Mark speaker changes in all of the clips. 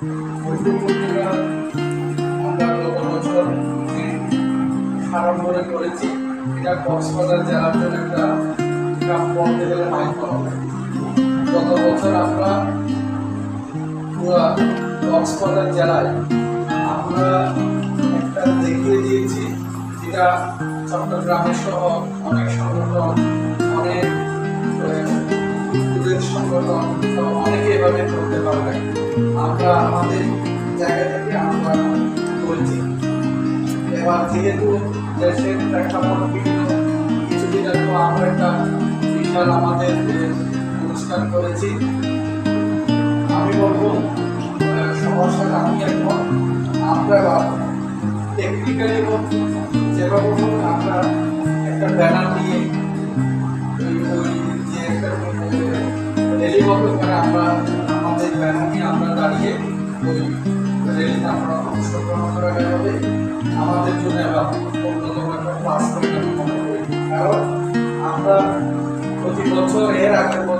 Speaker 1: আমরা গত বছর যে আরম্ভরে করেছি এটা কক্সবাজার জেলার একটা গ্রাম বলতে গেলে গত বছর আমরা পুরো কক্সবাজার জেলায় আমরা একটা দেখিয়ে দিয়েছি যেটা চট্টগ্রামের সহ অনেক সংগঠন অনেক সংগঠন অনেকে এভাবে আমরা আমাদের জায়গা থেকে আমরা বলছি। এবার যেহেতু দেশের প্রেক্ষাপট বিভিন্ন কিছুদিন আগে আমরা একটা বিশাল আমাদের অনুষ্ঠান করেছি, আমি বলব সবার আমি এখন আমরা টেকনিক্যালি হোক যেভাবে আমরা একটা ব্যানার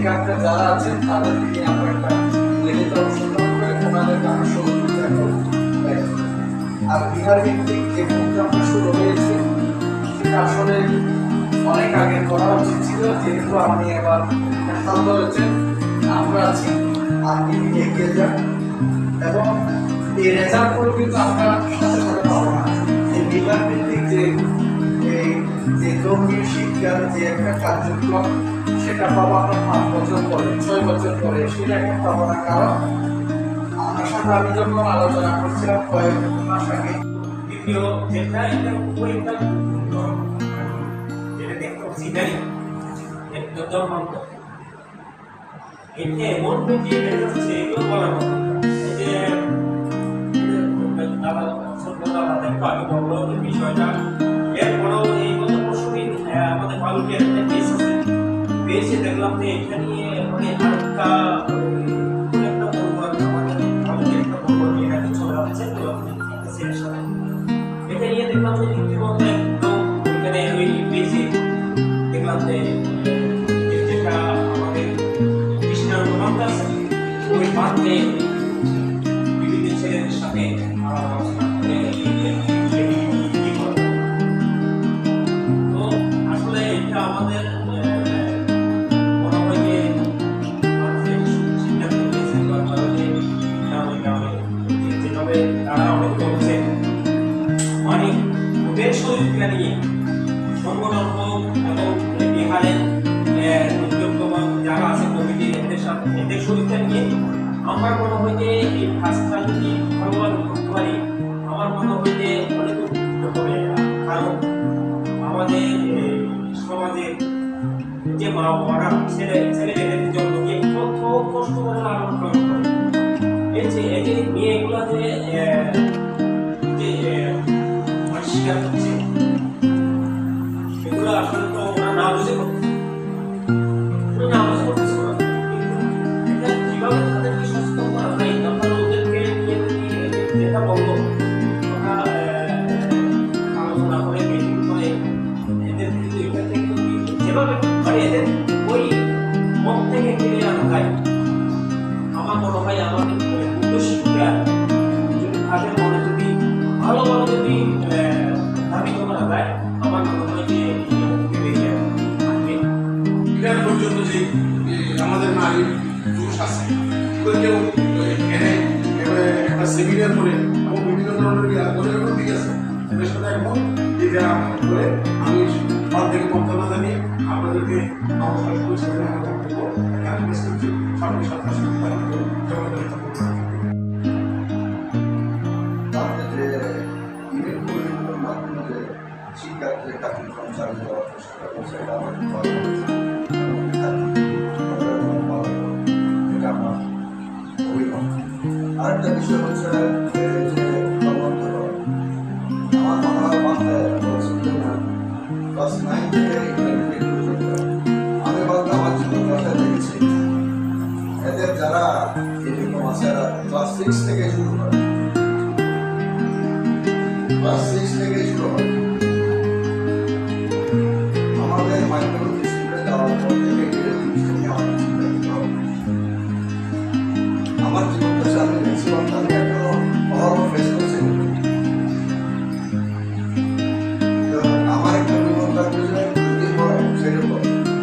Speaker 1: এখানকার যারা আছেন তাদেরকে নিয়ে আমরা একটা রেলিতে অংশগ্রহণ করে ওনাদেরকে আমরা সহযোগিতা আর বিহার ভিত্তিক যে প্রোগ্রামটা শুরু হয়েছে, সেটা আসলে অনেক আগে করা উচিত ছিল, যেহেতু আপনি এবার সিদ্ধান্ত হয়েছেন আমরা আছি আপনি এগিয়ে যান এবং এই রেজাল্টগুলো কিন্তু আমরা সাথে সাথে পাবো না। এই বিহার ভিত্তিক যে যে ধর্মীয় শিক্ষার যে একটা কার্যক্রম, সেটা পাবো আমরা পাঁচ বছর পরে, ছয় বছর পরে সেটা এখন পাবো না কারণ, আমার সাথে আমি যখন আলোচনা করছিলাম কয়েক মাস আগে,
Speaker 2: দ্বিতীয় যেটা এটা খুবই একটা যেটা দেখতে সিনারি একটা জন্মান্ত এতে এমন বেশি বেড়ে যাচ্ছে এগুলো বলার মতো যে আমি বলব বিষয়টা মানে আমাদের যাচ্ছে তো এটা ওই পেজে দেখলাম আমাদের কৃষ্ণার আছে ওই বান্ধে ওদের সহযোগিতা নিয়ে। সংগঠন হোক এবং বিহারের যারা আছে কমিটি এদের সাথে এদের সহযোগিতা নিয়ে। আমার মনে হয় যে এই কাজটা যদি ভালোভাবে করতে আমার মনে হয় যে অনেক উপকৃত হবে। কারণ আমাদের এই, সমাজে যে মা বাবারা ছেলে ছেলে
Speaker 3: এখানে এবারে একটা সেমিনার করে এবং বিভিন্ন ধরনের এরকম ঠিক আছে এদের সাথে একমত যে যারা করে আমি তার থেকে মন্তব্য জানিয়ে আপনাদেরকে নমস্কার করছি সামনে সরকার
Speaker 4: তাদের শিক্ষার্থীর কার্যক্রম চালিয়ে যাওয়ার চেষ্টা করছে এটা আমাদের একটা বিষয় হচ্ছে আমার মনে এদের যারা বিভিন্ন মাসেরা সিক্স থেকে শুরু সিক্স থেকে আমাদের মাইক্রোলজি স্কুলে যাওয়ার পর থেকে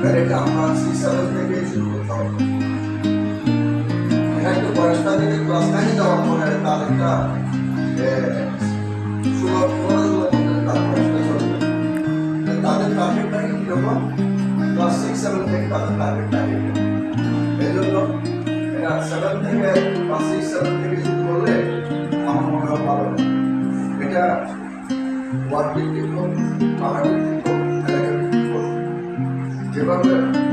Speaker 4: সেরকম ডাইরেক্ট আমার সিক্স সেভেন থেকে শুরু করতে হবে এটা একটু বয়সটা থেকে ক্লাস নাইনে যাওয়ার পরে তার একটা সুলভ খেলাধুলার মধ্যে তার বয়সটা চলবে তাদের টার্গেটটা কীরকম ক্লাস সিক্স সেভেন থেকে তাদের টার্গেটটা এই জন্য এটা সেভেন থেকে বা সিক্স সেভেন থেকে শুরু করলে আমার মনে হয় ভালো হবে। এটা ওয়ার্ড ভিত্তিক হোক পাড়া ভিত্তিক হোক এলাকা ভিত্তিক হোক যেভাবে ভালো মনে